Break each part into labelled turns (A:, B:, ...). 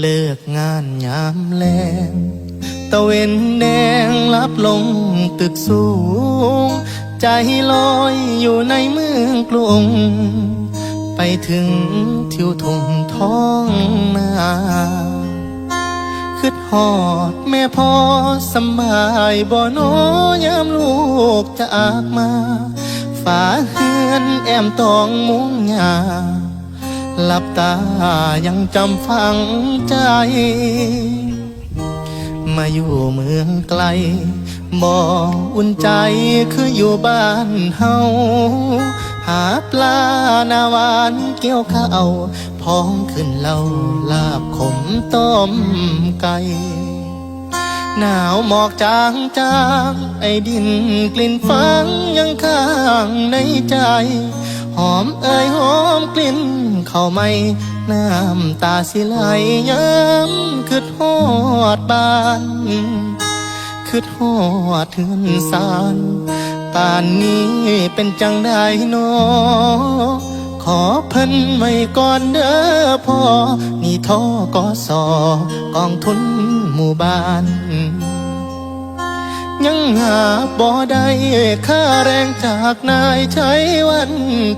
A: เลิกงานยามแลงตะเวนแดงลับลงตึกสูง ใจลอยอยู่ในเมืองกรุง ไปถึงทิวทุ่งท้องนาคิดหอดแม่พ่อสบายบ่โนยามลูกจะอากมา ฝาเฮือนแอมตองมุงยา หลับตายังจำฝังใจ มาอยู่เมืองไกลบ่อุ่นใจคืออยู่บ้านเฮาหาปลาหนาวานเกี่ยวข้าวพองขึ้นเล่าลาบขมต้มไก่หนาวหมอกจางจางไอ้ดินกลิ่นฟังยังข้างในใจ หอมเอ่ยหอมกลิ่นเข้าไม่น้ำตาสิไหลย้ำคืดฮอดบ้านคืดฮอดเทือนสารป่านนี้เป็นจังได้นอขอเพิ่นไว้ก่อนเด้อพ่อนี่ท่อกอสอกองทุนหมู่บ้าน ยังหาบ่ได้ค่าแรงจากนายใช้วัน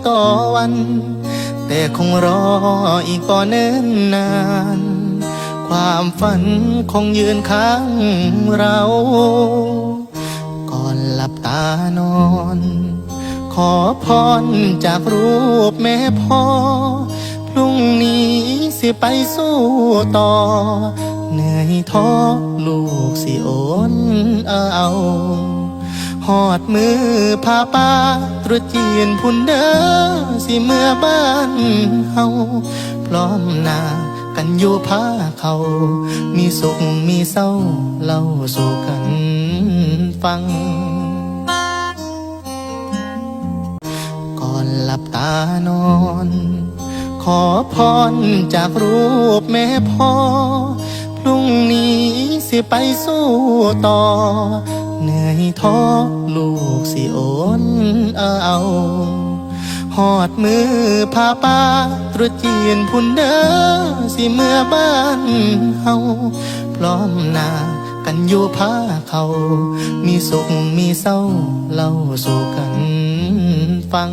A: ต่อวัน แต่คงรออีกก่อเนิ่นนาน ความฝันคงยืนข้างเรา ก่อนหลับตานอน ขอพรจากรูปแม่พ่อ พรุ่งนี้สิไปสู้ต่อ เหนื่อยท้อลูกสิโอนเอาหอดมือพาป้าตรุษจีนพุ่นเด้อสิเมื่อบ้านเฮาพร้อมหน้ากันอยู่พาเขา มีสุขมีเศร้าเล่าสู่กันฟัง ก่อนหลับตานอน ขอพรจากรูปแม่พ่อ สิไปสู้ต่อ เหนื่อยท้อลูกสิโอนเอาหอดมือพาป้าตรุษจีนพุ่นเด้อสิเมื่อบ้านเฮาพร้อมหน้ากันอยู่พาเขา มีสุขมีเศร้าเล่าสู่กันฟัง